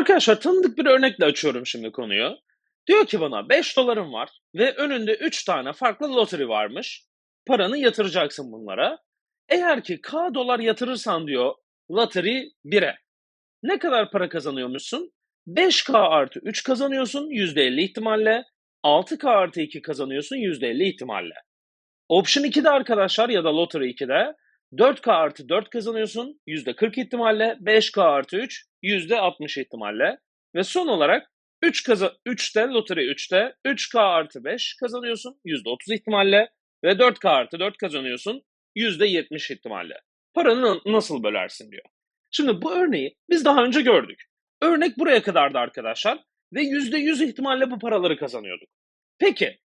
Arkadaşlar tanıdık bir örnekle açıyorum şimdi konuyu. Diyor ki bana 5 dolarım var ve önünde 3 tane farklı loteri varmış. Paranı yatıracaksın bunlara. Eğer ki K dolar yatırırsan diyor loteri 1'e. Ne kadar para kazanıyormuşsun? 5K artı 3 kazanıyorsun %50 ihtimalle. 6K artı 2 kazanıyorsun %50 ihtimalle. Option 2'de arkadaşlar ya da Lottery 2'de 4K artı 4 kazanıyorsun %40 ihtimalle. 5K artı 3 %60 ihtimalle. Ve son olarak 3 kaza 3'te Lottery 3'te 3K artı 5 kazanıyorsun %30 ihtimalle. Ve 4K artı 4 kazanıyorsun %70 ihtimalle. Paranı nasıl bölersin diyor. Şimdi bu örneği biz daha önce gördük. Örnek buraya kadardı arkadaşlar ve %100 ihtimalle bu paraları kazanıyorduk. Peki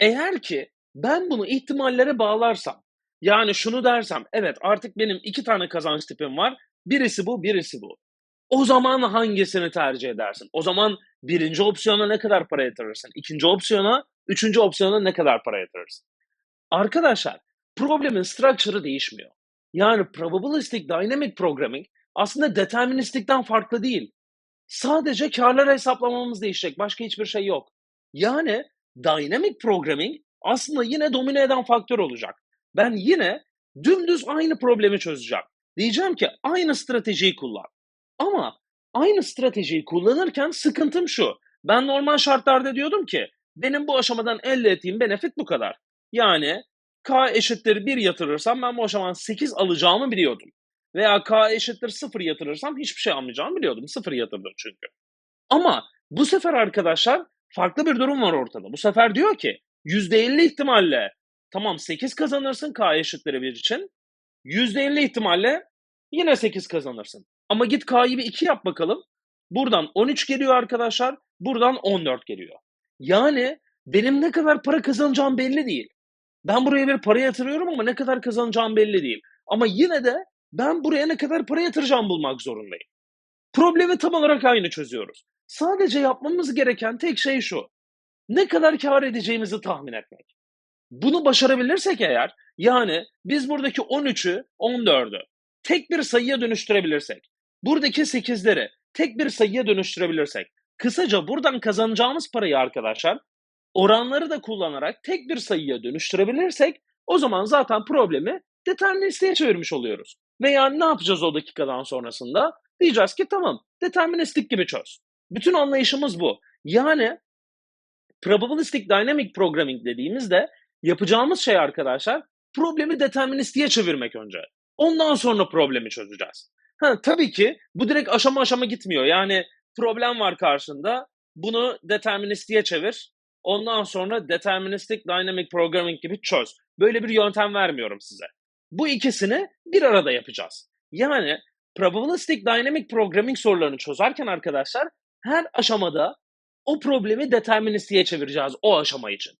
eğer ki ben bunu ihtimallere bağlarsam yani şunu dersem evet artık benim iki tane kazanç tipim var birisi bu birisi bu. O zaman hangisini tercih edersin? O zaman birinci opsiyona ne kadar para yatırırsın? İkinci opsiyona, üçüncü opsiyona ne kadar para yatırırsın? Arkadaşlar problemin structure'ı değişmiyor. Yani probabilistic dynamic programming aslında deterministikten farklı değil. Sadece karları hesaplamamız değişecek. Başka hiçbir şey yok. Yani dynamic programming aslında yine domine eden faktör olacak. Ben yine dümdüz aynı problemi çözeceğim. Diyeceğim ki aynı stratejiyi kullan. Ama aynı stratejiyi kullanırken sıkıntım şu. Ben normal şartlarda diyordum ki benim bu aşamadan elde ettiğim benefit bu kadar. Yani K eşittir 1 yatırırsam ben bu aşamadan 8 alacağımı biliyordum. Veya K eşittir 0 yatırırsam hiçbir şey almayacağımı biliyordum. 0 yatırdım çünkü. Ama bu sefer arkadaşlar farklı bir durum var ortada. Bu sefer diyor ki %50 ihtimalle tamam 8 kazanırsın K eşittir 1 için. %50 ihtimalle yine 8 kazanırsın. Ama git K'yı bir 2 yap bakalım. Buradan 13 geliyor arkadaşlar. Buradan 14 geliyor. Yani benim ne kadar para kazanacağım belli değil. Ben buraya bir para yatırıyorum ama ne kadar kazanacağım belli değil. Ama yine de ben buraya ne kadar para yatıracağım bulmak zorundayım. Problemi tam olarak aynı çözüyoruz. Sadece yapmamız gereken tek şey şu. Ne kadar kar edeceğimizi tahmin etmek. Bunu başarabilirsek eğer, yani biz buradaki 13'ü, 14'ü tek bir sayıya dönüştürebilirsek, buradaki 8'leri tek bir sayıya dönüştürebilirsek, kısaca buradan kazanacağımız parayı arkadaşlar oranları da kullanarak tek bir sayıya dönüştürebilirsek o zaman zaten problemi deterministliğe çevirmiş oluyoruz. Veya ne yapacağız o dakikadan sonrasında? Diyeceğiz ki tamam deterministik gibi çöz. Bütün anlayışımız bu. Yani probabilistic dynamic programming dediğimizde yapacağımız şey arkadaşlar problemi deterministiğe çevirmek önce. Ondan sonra problemi çözeceğiz. Ha, tabii ki bu direkt aşama aşama gitmiyor. Yani problem var karşında. Bunu deterministiğe çevir. Ondan sonra deterministic dynamic programming gibi çöz. Böyle bir yöntem vermiyorum size. Bu ikisini bir arada yapacağız. Yani probabilistic dynamic programming sorularını çözerken arkadaşlar her aşamada o problemi deterministiğe çevireceğiz o aşama için.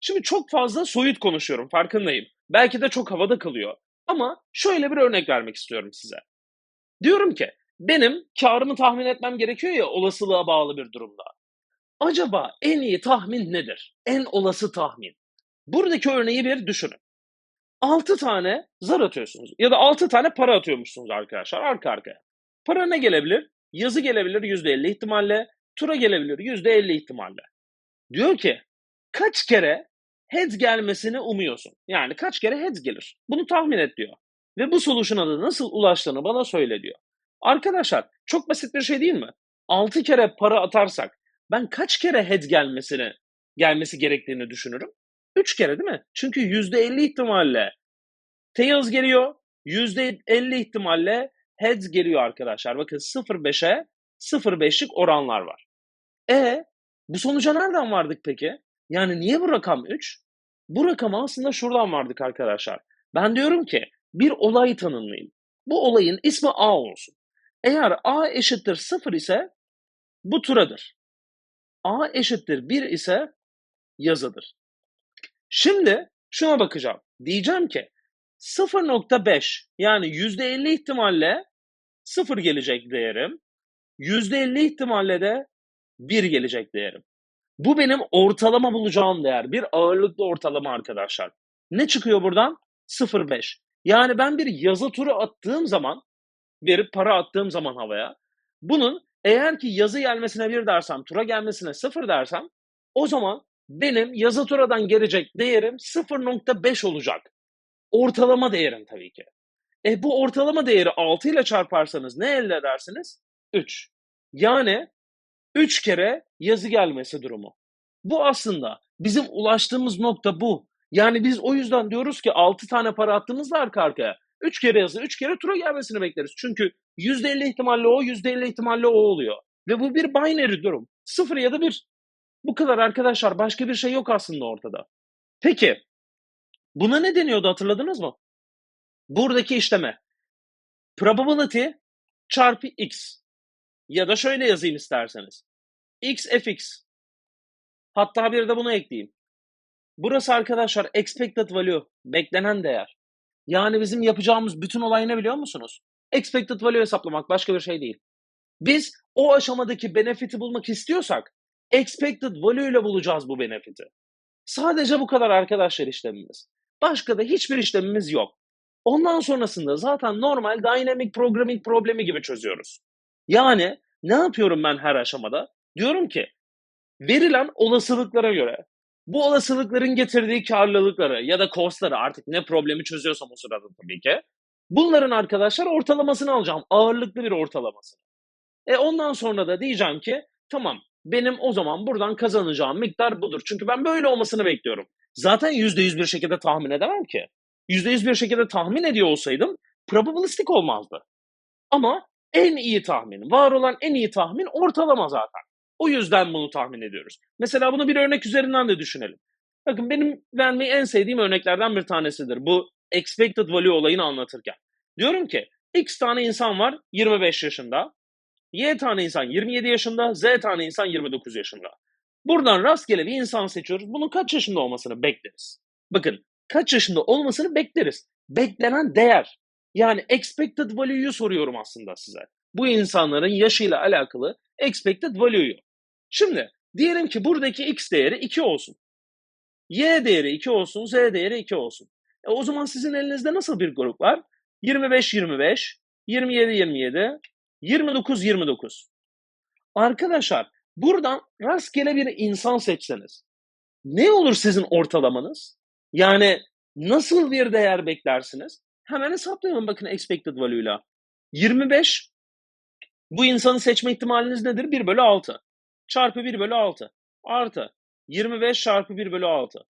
Şimdi çok fazla soyut konuşuyorum farkındayım. Belki de çok havada kalıyor. Ama şöyle bir örnek vermek istiyorum size. Diyorum ki benim karımı tahmin etmem gerekiyor ya olasılığa bağlı bir durumda. Acaba en iyi tahmin nedir? En olası tahmin. Buradaki örneği bir düşünün. 6 tane zar atıyorsunuz ya da 6 tane para atıyormuşsunuz arkadaşlar arka arkaya. Para ne gelebilir? Yazı gelebilir %50 ihtimalle, tura gelebilir %50 ihtimalle. Diyor ki kaç kere heads gelmesini umuyorsun? Yani kaç kere heads gelir? Bunu tahmin et diyor. Ve bu solution'a da nasıl ulaştığını bana söyle diyor. Arkadaşlar çok basit bir şey değil mi? 6 kere para atarsak ben kaç kere heads gelmesini gelmesi gerektiğini düşünürüm? 3 kere değil mi? Çünkü %50 ihtimalle tails geliyor. %50 ihtimalle heads geliyor arkadaşlar. Bakın 0.5'e 0.5'lik oranlar var. E bu sonuca nereden vardık peki? Yani niye bu rakam 3? Bu rakama aslında şuradan vardık arkadaşlar. Ben diyorum ki bir olay tanımlayın. Bu olayın ismi A olsun. Eğer A eşittir 0 ise bu turadır. A eşittir 1 ise yazıdır. Şimdi şuna bakacağım. Diyeceğim ki 0.5 yani %50 ihtimalle 0 gelecek değerim. %50 ihtimalle de 1 gelecek değerim. Bu benim ortalama bulacağım değer. Bir ağırlıklı ortalama arkadaşlar. Ne çıkıyor buradan? 0.5. Yani ben bir yazı turu attığım zaman, bir para attığım zaman havaya, bunun Eğer ki yazı gelmesine 1 dersem, tura gelmesine 0 dersem o zaman benim yazı turadan gelecek değerim 0.5 olacak. Ortalama değerim tabii ki. E bu ortalama değeri 6 ile çarparsanız ne elde edersiniz? 3. Yani 3 kere yazı gelmesi durumu. Bu aslında bizim ulaştığımız nokta bu. Yani biz o yüzden diyoruz ki 6 tane para attığımızda arka arkaya 3 kere yazı, 3 kere tura gelmesini bekleriz. Çünkü %50 ihtimalle o, %50 ihtimalle o oluyor. Ve bu bir binary durum. 0 ya da 1. Bu kadar arkadaşlar. Başka bir şey yok aslında ortada. Peki, buna ne deniyordu hatırladınız mı? Buradaki işleme. Probability çarpı x. Ya da şöyle yazayım isterseniz. x fx. Hatta bir de bunu ekleyeyim. Burası arkadaşlar expected value, beklenen değer. Yani bizim yapacağımız bütün olay ne biliyor musunuz? Expected value hesaplamak başka bir şey değil. Biz o aşamadaki benefit'i bulmak istiyorsak expected value ile bulacağız bu benefit'i. Sadece bu kadar arkadaşlar işlemimiz. Başka da hiçbir işlemimiz yok. Ondan sonrasında zaten normal dynamic programming problemi gibi çözüyoruz. Yani ne yapıyorum ben her aşamada? Diyorum ki verilen olasılıklara göre bu olasılıkların getirdiği karlılıkları ya da costları artık ne problemi çözüyorsam o sırada tabii ki bunların arkadaşlar ortalamasını alacağım. Ağırlıklı bir ortalamasını. E ondan sonra da diyeceğim ki tamam benim o zaman buradan kazanacağım miktar budur. Çünkü ben böyle olmasını bekliyorum. Zaten %100 bir şekilde tahmin edemem ki. %100 bir şekilde tahmin ediyor olsaydım probabilistik olmazdı. Ama en iyi tahmin, var olan en iyi tahmin ortalama zaten. O yüzden bunu tahmin ediyoruz. Mesela bunu bir örnek üzerinden de düşünelim. Bakın benim vermeyi en sevdiğim örneklerden bir tanesidir. Bu expected value olayını anlatırken. Diyorum ki x tane insan var 25 yaşında. Y tane insan 27 yaşında, Z tane insan 29 yaşında. Buradan rastgele bir insan seçiyoruz. Bunun kaç yaşında olmasını bekleriz. Bakın kaç yaşında olmasını bekleriz. Beklenen değer. Yani expected value'yu soruyorum aslında size. Bu insanların yaşıyla alakalı expected value'yu. Şimdi diyelim ki buradaki x değeri 2 olsun. Y değeri 2 olsun, Z değeri 2 olsun. E o zaman sizin elinizde nasıl bir grup var? 25 25, 27 27, 29 29. Arkadaşlar buradan rastgele bir insan seçseniz ne olur sizin ortalamanız? Yani nasıl bir değer beklersiniz? Hemen hesaplayalım bakın expected value ile. 25 bu insanı seçme ihtimaliniz nedir? 1 bölü 6 çarpı 1 bölü 6 artı 25 çarpı 1 bölü 6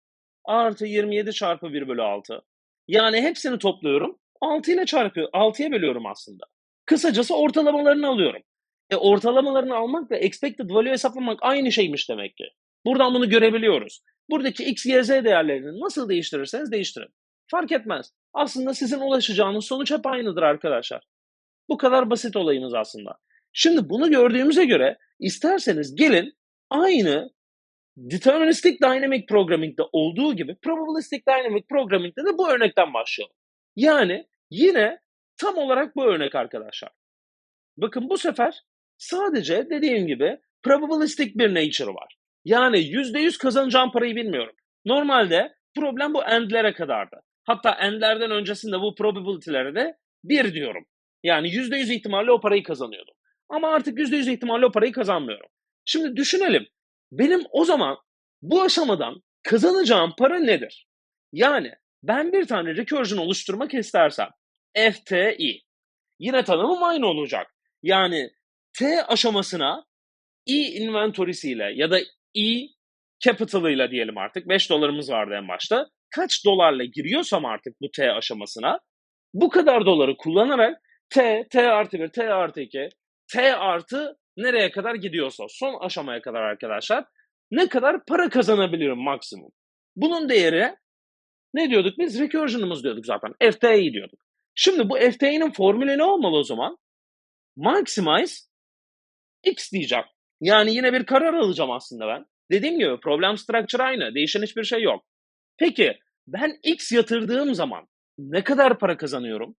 artı 27 çarpı 1 bölü 6. Yani hepsini topluyorum. 6 ile çarpı 6'ya bölüyorum aslında. Kısacası ortalamalarını alıyorum. E ortalamalarını almak ve expected value hesaplamak aynı şeymiş demek ki. Buradan bunu görebiliyoruz. Buradaki x, y, z değerlerini nasıl değiştirirseniz değiştirin. Fark etmez. Aslında sizin ulaşacağınız sonuç hep aynıdır arkadaşlar. Bu kadar basit olayımız aslında. Şimdi bunu gördüğümüze göre isterseniz gelin aynı Deterministic Dynamic Programming'de olduğu gibi Probabilistic Dynamic Programming'de de bu örnekten başlayalım. Yani yine tam olarak bu örnek arkadaşlar. Bakın bu sefer sadece dediğim gibi probabilistic bir nature var. Yani %100 kazanacağım parayı bilmiyorum. Normalde problem bu endlere kadardı. Hatta endlerden öncesinde bu probability'lere de 1 diyorum. Yani %100 ihtimalle o parayı kazanıyordum. Ama artık %100 ihtimalle o parayı kazanmıyorum. Şimdi düşünelim. Benim o zaman bu aşamadan kazanacağım para nedir? Yani ben bir tane recursion oluşturmak istersem FTI. Yine tanımım aynı olacak. Yani T aşamasına E inventory'siyle ya da E capital'ıyla diyelim artık 5 dolarımız vardı en başta. Kaç dolarla giriyorsam artık bu T aşamasına bu kadar doları kullanarak T, T artı 1, T artı 2, T artı nereye kadar gidiyorsa son aşamaya kadar arkadaşlar ne kadar para kazanabilirim maksimum. Bunun değeri ne diyorduk biz? Recursion'ımız diyorduk zaten. FTI diyorduk. Şimdi bu FTI'nin formülü ne olmalı o zaman? Maximize X diyeceğim. Yani yine bir karar alacağım aslında ben. Dediğim gibi problem structure aynı. Değişen hiçbir şey yok. Peki ben X yatırdığım zaman ne kadar para kazanıyorum?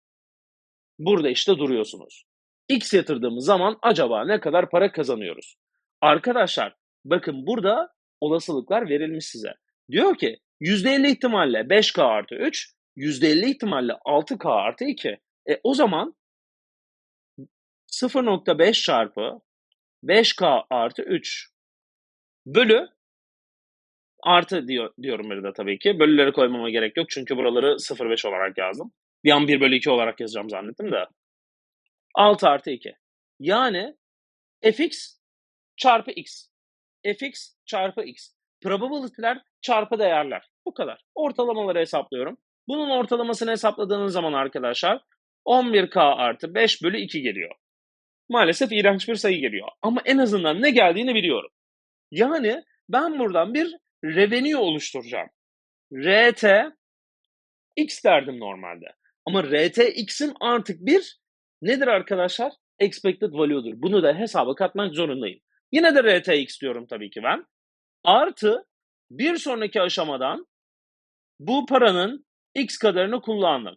Burada işte duruyorsunuz. X yatırdığımız zaman acaba ne kadar para kazanıyoruz? Arkadaşlar bakın burada olasılıklar verilmiş size. Diyor ki %50 ihtimalle 5K artı 3, %50 ihtimalle 6K artı 2. E o zaman 0.5 çarpı 5K artı 3 bölü artı diyor, diyorum bir de tabii ki. Bölüleri koymama gerek yok çünkü buraları 0,5 olarak yazdım. Bir an 1 bölü 2 olarak yazacağım zannettim de. 6 artı 2. Yani fx çarpı x. fx çarpı x. Probability'ler çarpı değerler. Bu kadar. Ortalamaları hesaplıyorum. Bunun ortalamasını hesapladığınız zaman arkadaşlar 11k artı 5 bölü 2 geliyor. Maalesef iğrenç bir sayı geliyor. Ama en azından ne geldiğini biliyorum. Yani ben buradan bir revenue oluşturacağım. RT X derdim normalde. Ama RT X'in artık bir nedir arkadaşlar? Expected value'dur. Bunu da hesaba katmak zorundayım. Yine de RT X diyorum tabii ki ben. Artı bir sonraki aşamadan bu paranın X kadarını kullandım.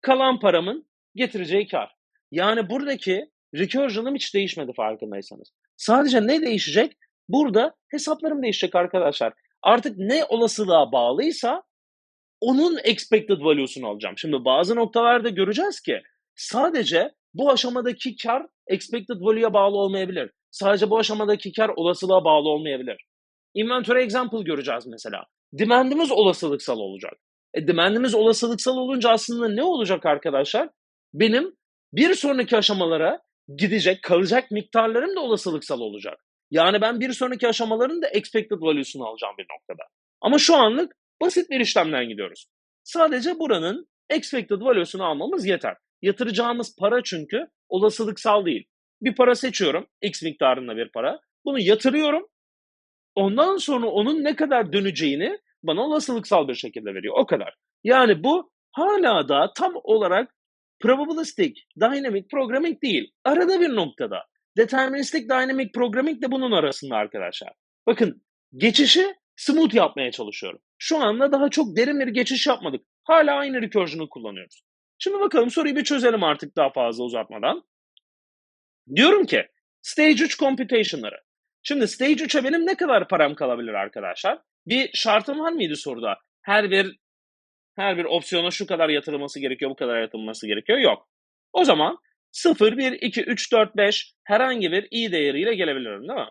Kalan paramın getireceği kar. Yani buradaki recursion'ım hiç değişmedi farkındaysanız. Sadece ne değişecek? Burada hesaplarım değişecek arkadaşlar. Artık ne olasılığa bağlıysa onun expected value'sunu alacağım. Şimdi bazı noktalarda göreceğiz ki sadece bu aşamadaki kar expected value'ya bağlı olmayabilir. Sadece bu aşamadaki kar olasılığa bağlı olmayabilir. Inventory example göreceğiz mesela. Demandimiz olasılıksal olacak. E, demandimiz olasılıksal olunca aslında ne olacak arkadaşlar? Benim bir sonraki aşamalara gidecek, kalacak miktarlarım da olasılıksal olacak. Yani ben bir sonraki aşamaların da expected value'sunu alacağım bir noktada. Ama şu anlık basit bir işlemden gidiyoruz. Sadece buranın expected value'sunu almamız yeter. Yatıracağımız para çünkü olasılıksal değil. Bir para seçiyorum, x miktarında bir para. Bunu yatırıyorum. Ondan sonra onun ne kadar döneceğini bana olasılıksal bir şekilde veriyor. O kadar. Yani bu hala da tam olarak probabilistic dynamic programming değil. Arada bir noktada. Deterministik dynamic programming de bunun arasında arkadaşlar. Bakın geçişi smooth yapmaya çalışıyorum. Şu anda daha çok derin bir geçiş yapmadık. Hala aynı recursion'u kullanıyoruz. Şimdi bakalım soruyu bir çözelim artık daha fazla uzatmadan. Diyorum ki Stage 3 computation'ları. Şimdi Stage 3'e benim ne kadar param kalabilir arkadaşlar? Bir şartım var mıydı soruda? Her bir her bir opsiyona şu kadar yatırılması gerekiyor, bu kadar yatırılması gerekiyor. Yok. O zaman 0, 1, 2, 3, 4, 5 herhangi bir i değeriyle gelebilirim değil mi?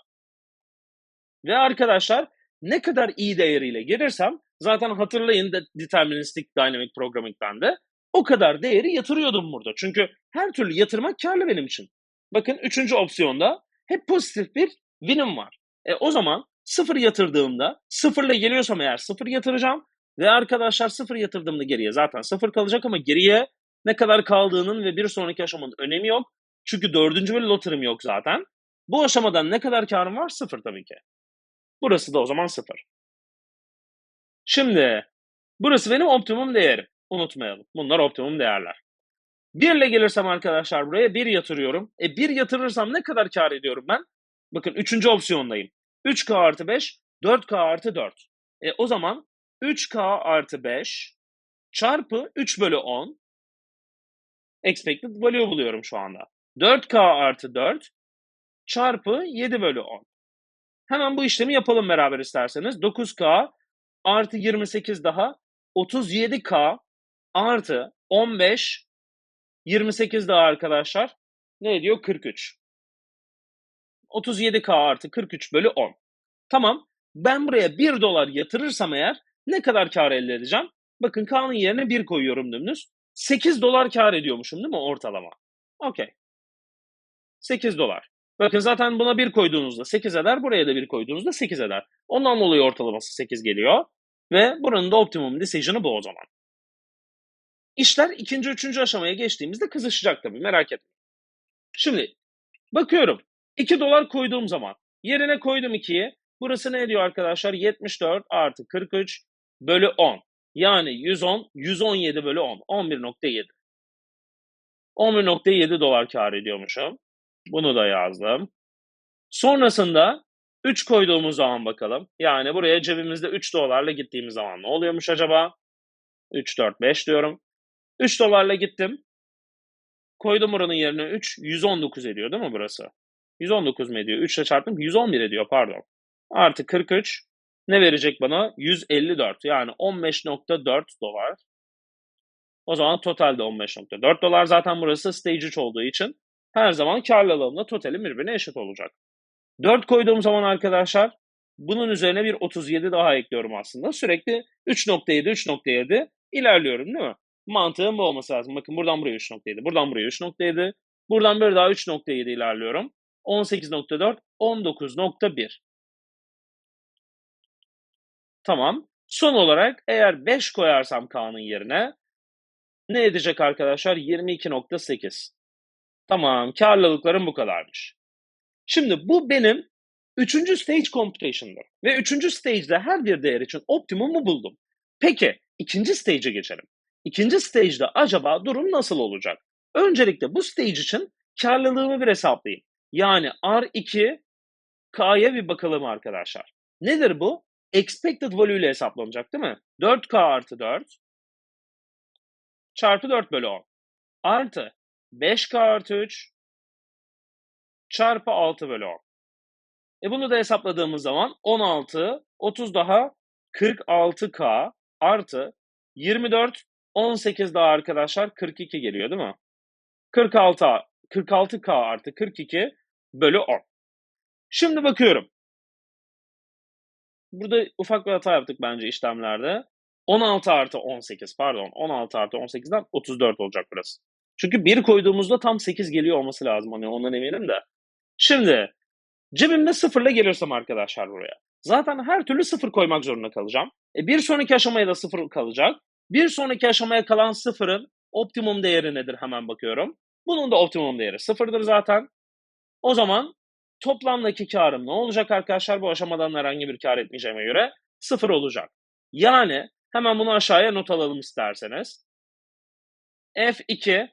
Ve arkadaşlar ne kadar i değeriyle gelirsem zaten hatırlayın da deterministik dynamic programming'den de o kadar değeri yatırıyordum burada. Çünkü her türlü yatırmak karlı benim için. Bakın üçüncü opsiyonda hep pozitif bir win'im var. E, o zaman sıfır yatırdığımda sıfırla geliyorsam eğer sıfır yatıracağım. Ve arkadaşlar sıfır yatırdığımda geriye zaten sıfır kalacak ama geriye ne kadar kaldığının ve bir sonraki aşamanın önemi yok. Çünkü dördüncü bir lotırım yok zaten. Bu aşamadan ne kadar karım var? Sıfır tabii ki. Burası da o zaman sıfır. Şimdi burası benim optimum değerim. Unutmayalım. Bunlar optimum değerler. 1 ile gelirsem arkadaşlar buraya 1 yatırıyorum. E 1 yatırırsam ne kadar kar ediyorum ben? Bakın 3. opsiyondayım. 3K artı 5, 4K artı 4. E o zaman 3K artı 5 çarpı 3 bölü 10 expected value buluyorum şu anda. 4K artı 4 çarpı 7 bölü 10. Hemen bu işlemi yapalım beraber isterseniz. 9K artı 28 daha 37K artı 15 28 daha arkadaşlar ne ediyor? 43. 37K artı 43 bölü 10. Tamam. Ben buraya 1 dolar yatırırsam eğer ne kadar kar elde edeceğim? Bakın K'nın yerine 1 koyuyorum dümdüz. 8 dolar kar ediyormuşum değil mi ortalama? Okey. 8 dolar. Bakın zaten buna 1 koyduğunuzda 8 eder. Buraya da 1 koyduğunuzda 8 eder. Ondan dolayı ortalaması 8 geliyor. Ve buranın da optimum decision'ı bu o zaman. İşler ikinci, üçüncü aşamaya geçtiğimizde kızışacak tabii merak etmeyin. Şimdi bakıyorum 2 dolar koyduğum zaman yerine koydum 2'yi. Burası ne ediyor arkadaşlar? 74 artı 43 bölü 10. Yani 110, 117 bölü 10. 11.7. 11.7 dolar kar ediyormuşum. Bunu da yazdım. Sonrasında 3 koyduğumuz zaman bakalım. Yani buraya cebimizde 3 dolarla gittiğimiz zaman ne oluyormuş acaba? 3, 4, 5 diyorum. 3 dolarla gittim. Koydum oranın yerine 3. 119 ediyor değil mi burası? 119 mu ediyor? 3 ile çarptım. 111 ediyor pardon. Artı 43 ne verecek bana? 154 yani 15.4 dolar. O zaman totalde 15.4 dolar. Zaten burası stage 3 olduğu için her zaman karlılığımla totalim birbirine eşit olacak. 4 koyduğum zaman arkadaşlar bunun üzerine bir 37 daha ekliyorum aslında. Sürekli 3.7, 3.7 ilerliyorum değil mi? Mantığım bu olması lazım. Bakın buradan buraya 3.7, buradan buraya 3.7, buradan bir daha 3.7 ilerliyorum. 18.4, 19.1. Tamam. Son olarak eğer 5 koyarsam K'nın yerine ne edecek arkadaşlar? 22.8. Tamam. Karlılıklarım bu kadarmış. Şimdi bu benim üçüncü stage computation'dır. Ve üçüncü stage'de her bir değer için optimumu buldum. Peki ikinci stage'e geçelim. İkinci stage'de acaba durum nasıl olacak? Öncelikle bu stage için karlılığımı bir hesaplayayım. Yani R2 K'ya bir bakalım arkadaşlar. Nedir bu? Expected value ile hesaplanacak değil mi? 4K artı 4 çarpı 4 bölü 10 artı 5K artı 3 çarpı 6 bölü 10. E bunu da hesapladığımız zaman 16, 30 daha 46K artı 24, 18 daha arkadaşlar 42 geliyor değil mi? 46, 46K artı 42 bölü 10. Şimdi bakıyorum. Burada ufak bir hata yaptık bence işlemlerde. 16 artı 18 pardon 16 artı 18'den 34 olacak burası. Çünkü 1 koyduğumuzda tam 8 geliyor olması lazım. Hani ondan eminim de. Şimdi cebimde sıfırla gelirsem arkadaşlar buraya. Zaten her türlü sıfır koymak zorunda kalacağım. E bir sonraki aşamaya da sıfır kalacak. Bir sonraki aşamaya kalan sıfırın optimum değeri nedir hemen bakıyorum. Bunun da optimum değeri sıfırdır zaten. O zaman toplamdaki karım ne olacak arkadaşlar? Bu aşamadan herhangi bir kar etmeyeceğime göre sıfır olacak. Yani hemen bunu aşağıya not alalım isterseniz. F2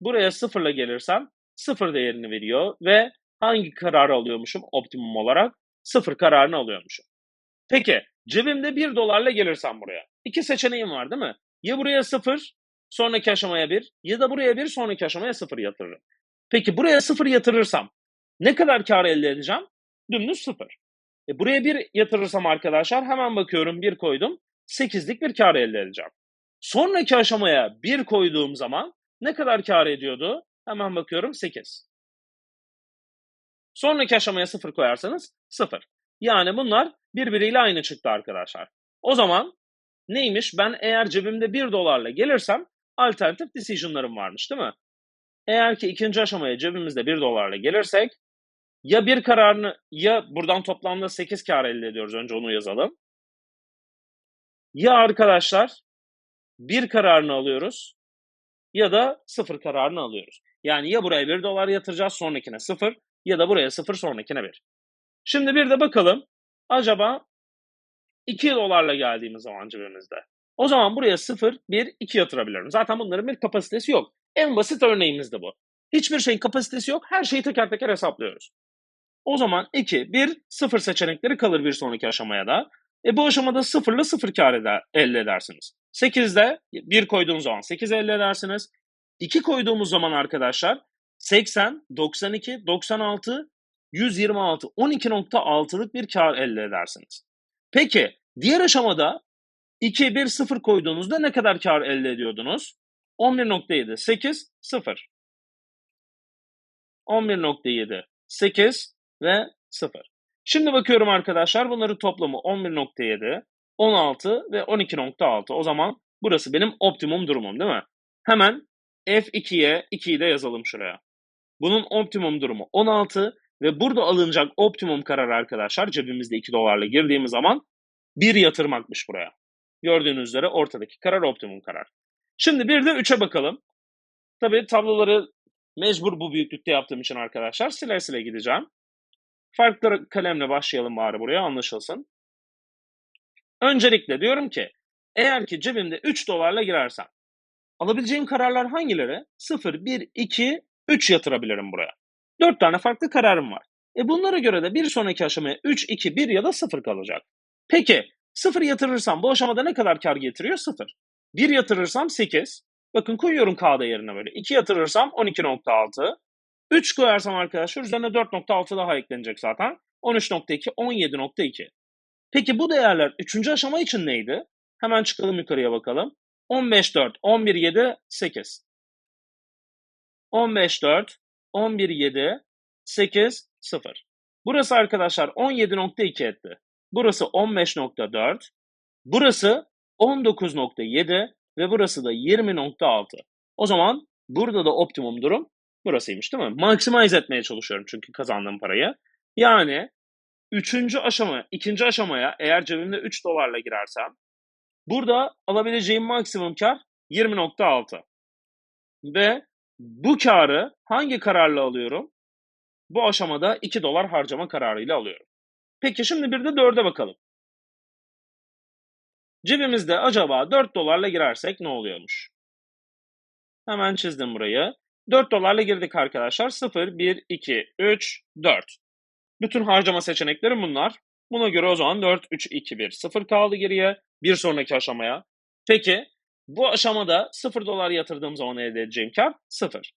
buraya sıfırla gelirsem sıfır değerini veriyor ve hangi kararı alıyormuşum optimum olarak? Sıfır kararını alıyormuşum. Peki cebimde bir dolarla gelirsem buraya. İki seçeneğim var değil mi? Ya buraya sıfır, sonraki aşamaya bir ya da buraya bir, sonraki aşamaya sıfır yatırırım. Peki buraya sıfır yatırırsam ne kadar kar elde edeceğim? Dümdüz sıfır. E buraya bir yatırırsam arkadaşlar hemen bakıyorum bir koydum. 8'lik bir kar elde edeceğim. Sonraki aşamaya bir koyduğum zaman ne kadar kar ediyordu? Hemen bakıyorum 8. Sonraki aşamaya 0 koyarsanız 0. Yani bunlar birbiriyle aynı çıktı arkadaşlar. O zaman neymiş? Ben eğer cebimde 1 dolarla gelirsem alternatif decision'larım varmış değil mi? Eğer ki ikinci aşamaya cebimizde 1 dolarla gelirsek ya bir kararını ya buradan toplamda 8 kar elde ediyoruz. Önce onu yazalım. Ya arkadaşlar bir kararını alıyoruz ya da sıfır kararını alıyoruz. Yani ya buraya 1 dolar yatıracağız sonrakine 0 ya da buraya 0 sonrakine 1. Şimdi bir de bakalım acaba 2 dolarla geldiğimiz zaman cebimizde. O zaman buraya 0, 1, 2 yatırabilirim. Zaten bunların bir kapasitesi yok. En basit örneğimiz de bu. Hiçbir şeyin kapasitesi yok. Her şeyi teker teker hesaplıyoruz. O zaman 2, 1, 0 seçenekleri kalır bir sonraki aşamaya da. E bu aşamada 0 ile 0 kar eder, elde edersiniz. 8'de 1 koyduğunuz zaman 8 elde edersiniz. 2 koyduğumuz zaman arkadaşlar 80, 92, 96, 126, 12.6'lık bir kar elde edersiniz. Peki diğer aşamada 2, 1, 0 koyduğunuzda ne kadar kar elde ediyordunuz? 11.7, 8, 0. 11.7, 8 ve 0. Şimdi bakıyorum arkadaşlar bunların toplamı 11.7, 16 ve 12.6. O zaman burası benim optimum durumum değil mi? Hemen F2'ye 2'yi de yazalım şuraya. Bunun optimum durumu 16 ve burada alınacak optimum karar arkadaşlar cebimizde 2 dolarla girdiğimiz zaman bir yatırmakmış buraya. Gördüğünüz üzere ortadaki karar optimum karar. Şimdi bir de 3'e bakalım. Tabii tabloları mecbur bu büyüklükte yaptığım için arkadaşlar sile sile gideceğim. Farklı kalemle başlayalım bari buraya anlaşılsın. Öncelikle diyorum ki eğer ki cebimde 3 dolarla girersem alabileceğim kararlar hangileri? 0, 1, 2, 3 yatırabilirim buraya. 4 tane farklı kararım var. E bunlara göre de bir sonraki aşamaya 3, 2, 1 ya da 0 kalacak. Peki 0 yatırırsam bu aşamada ne kadar kar getiriyor? 0. 1 yatırırsam 8. Bakın koyuyorum K değerine böyle. 2 yatırırsam 12.6. 3 koyarsam arkadaşlar üzerine 4.6 daha eklenecek zaten. 13.2, 17.2. Peki bu değerler 3. aşama için neydi? Hemen çıkalım yukarıya bakalım. 15.4, 11.7, 8. 15 4, 11 7, 8 0. Burası arkadaşlar 17.2 etti. Burası 15.4. Burası 19.7 ve burası da 20.6. O zaman burada da optimum durum burasıymış değil mi? Maximize etmeye çalışıyorum çünkü kazandığım parayı. Yani üçüncü aşama, ikinci aşamaya eğer cebimde 3 dolarla girersem burada alabileceğim maksimum kar 20.6. Ve bu karı hangi kararla alıyorum? Bu aşamada 2 dolar harcama kararıyla alıyorum. Peki şimdi bir de 4'e bakalım. Cebimizde acaba 4 dolarla girersek ne oluyormuş? Hemen çizdim burayı. 4 dolarla girdik arkadaşlar. 0, 1, 2, 3, 4. Bütün harcama seçenekleri bunlar. Buna göre o zaman 4, 3, 2, 1, 0 kaldı geriye. Bir sonraki aşamaya. Peki bu aşamada 0 dolar yatırdığım zaman elde edeceğim kar 0.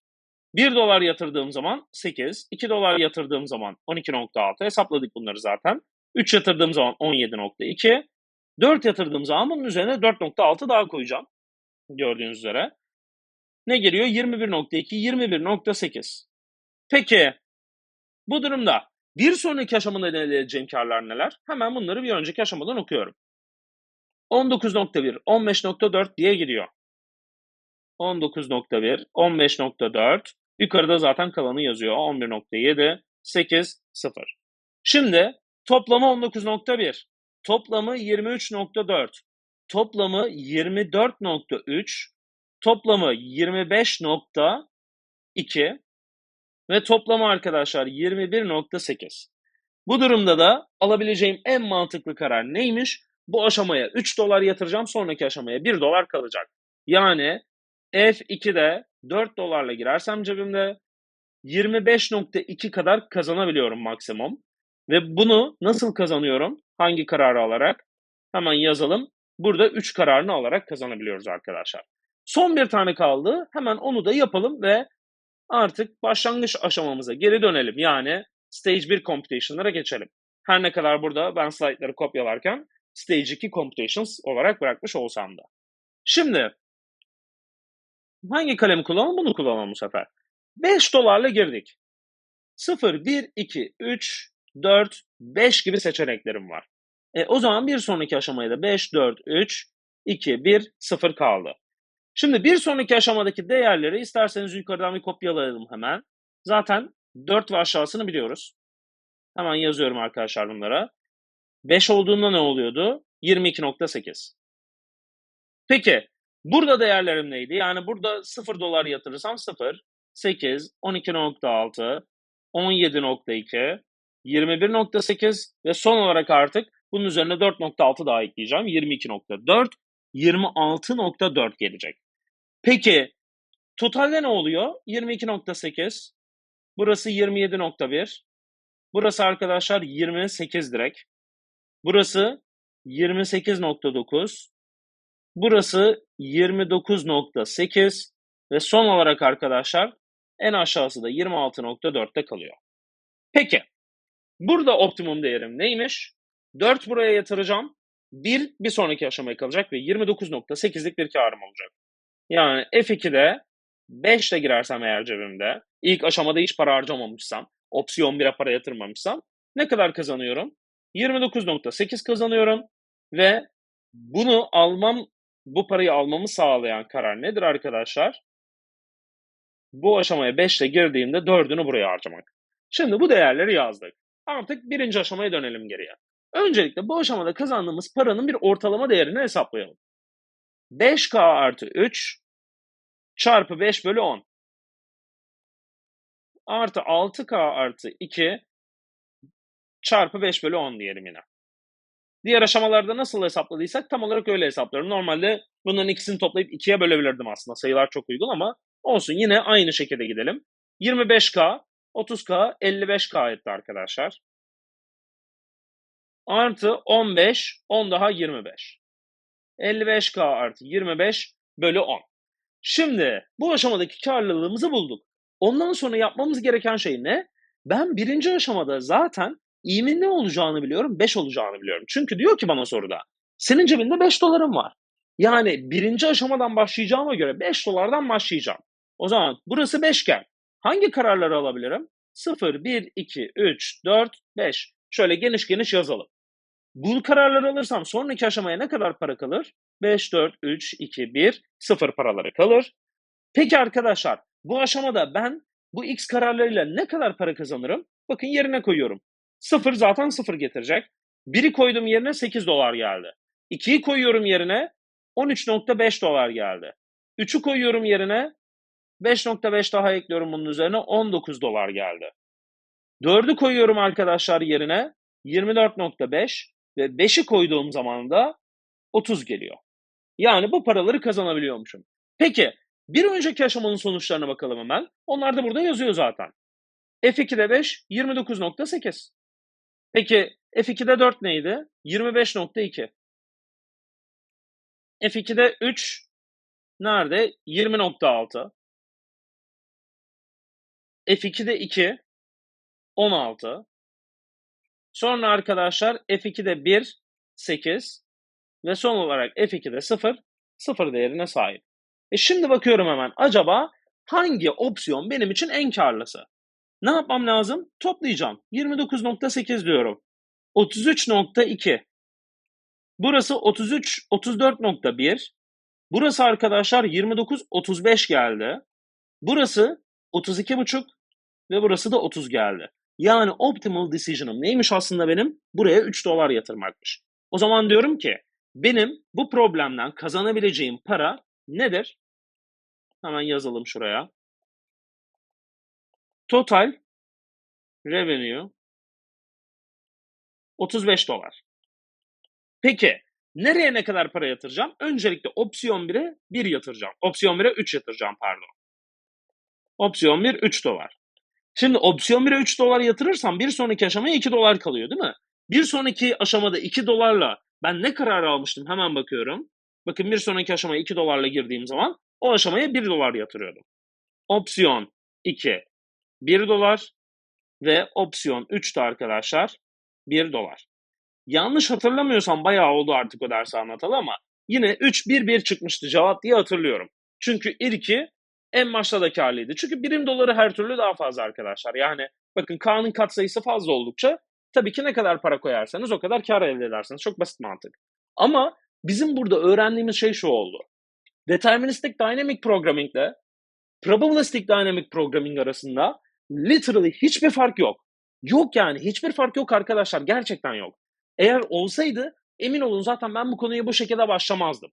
1 dolar yatırdığım zaman 8, 2 dolar yatırdığım zaman 12.6 hesapladık bunları zaten. 3 yatırdığım zaman 17.2, 4 yatırdığım zaman bunun üzerine 4.6 daha koyacağım. Gördüğünüz üzere. Ne geliyor? 21.2, 21.8. Peki bu durumda bir sonraki aşamada elde edeceğim karlar neler? Hemen bunları bir önceki aşamadan okuyorum. 19.1, 15.4 diye gidiyor. 19.1, 15.4, yukarıda zaten kalanı yazıyor. 11.7, 8, 0. Şimdi toplamı 19.1, toplamı 23.4, toplamı 24.3, toplamı 25.2 ve toplamı arkadaşlar 21.8. Bu durumda da alabileceğim en mantıklı karar neymiş? Bu aşamaya 3 dolar yatıracağım, sonraki aşamaya 1 dolar kalacak. Yani F2'de 4 dolarla girersem cebimde 25.2 kadar kazanabiliyorum maksimum. Ve bunu nasıl kazanıyorum? Hangi kararı alarak? Hemen yazalım. Burada 3 kararını alarak kazanabiliyoruz arkadaşlar. Son bir tane kaldı. Hemen onu da yapalım ve artık başlangıç aşamamıza geri dönelim. Yani Stage 1 Computation'lara geçelim. Her ne kadar burada ben slaytları kopyalarken Stage 2 Computations olarak bırakmış olsam da. Şimdi hangi kalemi kullanalım? Bunu kullanalım bu sefer. 5 dolarla girdik. 0, 1, 2, 3, 4, 5 gibi seçeneklerim var. E, o zaman bir sonraki aşamaya da 5, 4, 3, 2, 1, 0 kaldı. Şimdi bir sonraki aşamadaki değerleri isterseniz yukarıdan bir kopyalayalım hemen. Zaten 4 ve aşağısını biliyoruz. Hemen yazıyorum arkadaşlar bunlara. 5 olduğunda ne oluyordu? 22.8. Peki burada değerlerim neydi? Yani burada 0 dolar yatırırsam 0, 8, 12.6, 17.2, 21.8 ve son olarak artık bunun üzerine 4.6 daha ekleyeceğim. 22.4, 26.4 gelecek. Peki totalde ne oluyor? 22.8, burası 27.1, burası arkadaşlar 28 direkt, burası 28.9, burası 29.8 ve son olarak arkadaşlar en aşağısı da 26.4'te kalıyor. Peki burada optimum değerim neymiş? 4 buraya yatıracağım. 1 bir sonraki aşamaya kalacak ve 29.8'lik bir karım olacak. Yani F2'de 5 ile girersem eğer cebimde ilk aşamada hiç para harcamamışsam, opsiyon 1'e para yatırmamışsam ne kadar kazanıyorum? 29.8 kazanıyorum ve bunu almam, bu parayı almamı sağlayan karar nedir arkadaşlar? Bu aşamaya 5 ile girdiğimde 4'ünü buraya harcamak. Şimdi bu değerleri yazdık. Artık birinci aşamaya dönelim geriye. Öncelikle bu aşamada kazandığımız paranın bir ortalama değerini hesaplayalım. 5K artı 3 çarpı 5 bölü 10 artı 6K artı 2 çarpı 5 bölü 10 diyelim yine. Diğer aşamalarda nasıl hesapladıysak tam olarak öyle hesaplıyorum. Normalde bunların ikisini toplayıp 2'ye bölebilirdim aslında. Sayılar çok uygun ama olsun yine aynı şekilde gidelim. 25K, 30K, 55K etti arkadaşlar. Artı 15, 10 daha 25. 55K artı 25 bölü 10. Şimdi bu aşamadaki karlılığımızı bulduk. Ondan sonra yapmamız gereken şey ne? Ben birinci aşamada zaten iğmin ne olacağını biliyorum, 5 olacağını biliyorum. Çünkü diyor ki bana soruda, senin cebinde 5 dolarım var. Yani birinci aşamadan başlayacağıma göre 5 dolardan başlayacağım. O zaman burası beşgen. Hangi kararları alabilirim? 0, 1, 2, 3, 4, 5. Şöyle geniş geniş yazalım. Bu kararları alırsam sonraki aşamaya ne kadar para kalır? 5, 4, 3, 2, 1, 0 paraları kalır. Peki arkadaşlar bu aşamada ben bu x kararlarıyla ne kadar para kazanırım? Bakın yerine koyuyorum. 0 zaten 0 getirecek. 1'i koydum yerine 8 dolar geldi. 2'yi koyuyorum yerine 13.5 dolar geldi. 3'ü koyuyorum yerine 5.5 daha ekliyorum bunun üzerine 19 dolar geldi. 4'ü koyuyorum arkadaşlar yerine 24.5 ve 5'i koyduğum zaman da 30 geliyor. Yani bu paraları kazanabiliyormuşum. Peki bir önceki aşamanın sonuçlarına bakalım hemen. Onlar da burada yazıyor zaten. F2'de 5 29.8. Peki F2'de 4 neydi? 25.2. F2'de 3 nerede? 20.6. F2'de 2 16. Sonra arkadaşlar F2'de 1 8 ve son olarak F2'de 0 0 değerine sahip. E şimdi bakıyorum hemen acaba hangi opsiyon benim için en karlısı? Ne yapmam lazım? Toplayacağım. 29.8 diyorum. 33.2. Burası 33 34.1. Burası arkadaşlar 29 35 geldi. Burası 32.5 ve burası da 30 geldi. Yani optimal decision'ım neymiş aslında benim? Buraya 3 dolar yatırmakmış. O zaman diyorum ki benim bu problemden kazanabileceğim para nedir? Hemen yazalım şuraya. Total revenue 35 dolar. Peki nereye ne kadar para yatıracağım? Öncelikle opsiyon 1'e 1 yatıracağım. Opsiyon 1'e 3 yatıracağım pardon. Opsiyon 1 3 dolar. Şimdi opsiyon 1'e 3 dolar yatırırsam bir sonraki aşamaya 2 dolar kalıyor değil mi? Bir sonraki aşamada 2 dolarla ben ne kararı almıştım hemen bakıyorum. Bakın bir sonraki aşamaya 2 dolarla girdiğim zaman o aşamaya 1 dolar yatırıyordum. Opsiyon 2 1 dolar ve opsiyon 3 de arkadaşlar 1 dolar. Yanlış hatırlamıyorsam bayağı oldu artık o dersi anlatalı ama yine 3-1-1 çıkmıştı cevap diye hatırlıyorum. Çünkü ilki en baştaki haliydi. Çünkü birim doları her türlü daha fazla arkadaşlar. Yani bakın K'nın katsayısı fazla oldukça tabii ki ne kadar para koyarsanız o kadar kar elde edersiniz. Çok basit mantık. Ama bizim burada öğrendiğimiz şey şu oldu. Deterministic Dynamic Programming ile Probabilistic Dynamic Programming arasında literally hiçbir fark yok. Yok yani hiçbir fark yok arkadaşlar. Gerçekten yok. Eğer olsaydı emin olun zaten ben bu konuya bu şekilde başlamazdım.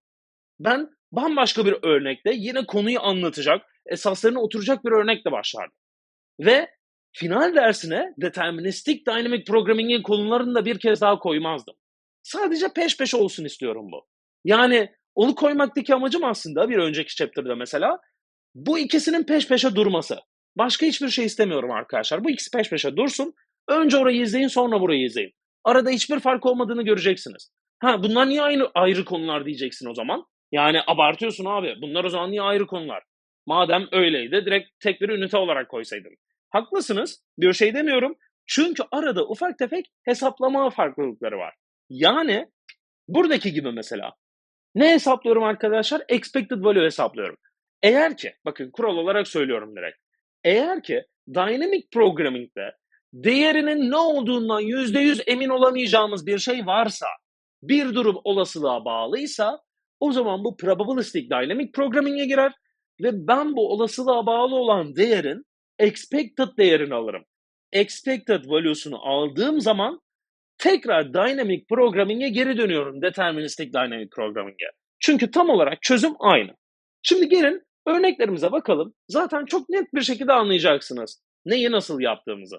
Ben bambaşka bir örnekle yine konuyu anlatacak, esaslarına oturacak bir örnekle başlardım. Ve final dersine deterministik dynamic programming'in konularını da bir kez daha koymazdım. Sadece peş peşe olsun istiyorum bu. Yani onu koymaktaki amacım aslında bir önceki chapter'da mesela bu ikisinin peş peşe durması. Başka hiçbir şey istemiyorum arkadaşlar. Bu ikisi peş peşe dursun. Önce orayı izleyin sonra burayı izleyin. Arada hiçbir fark olmadığını göreceksiniz. Ha bunlar niye aynı ayrı konular diyeceksin o zaman. Yani abartıyorsun abi. Bunlar o zaman niye ayrı konular? Madem öyleydi direkt tek bir ünite olarak koysaydın. Haklısınız. Bir şey demiyorum. Çünkü arada ufak tefek hesaplama farklılıkları var. Yani buradaki gibi mesela. Ne hesaplıyorum arkadaşlar? Expected value hesaplıyorum. Eğer ki, bakın kural olarak söylüyorum direkt. Eğer ki dynamic programming'de değerinin ne olduğundan %100 emin olamayacağımız bir şey varsa, bir durum olasılığa bağlıysa o zaman bu probabilistic dynamic programming'e girer ve ben bu olasılığa bağlı olan değerin expected değerini alırım. Expected value'sunu aldığım zaman tekrar dynamic programming'e geri dönüyorum deterministic dynamic programming'e. Çünkü tam olarak çözüm aynı. Şimdi gelin örneklerimize bakalım. Zaten çok net bir şekilde anlayacaksınız neyi nasıl yaptığımızı.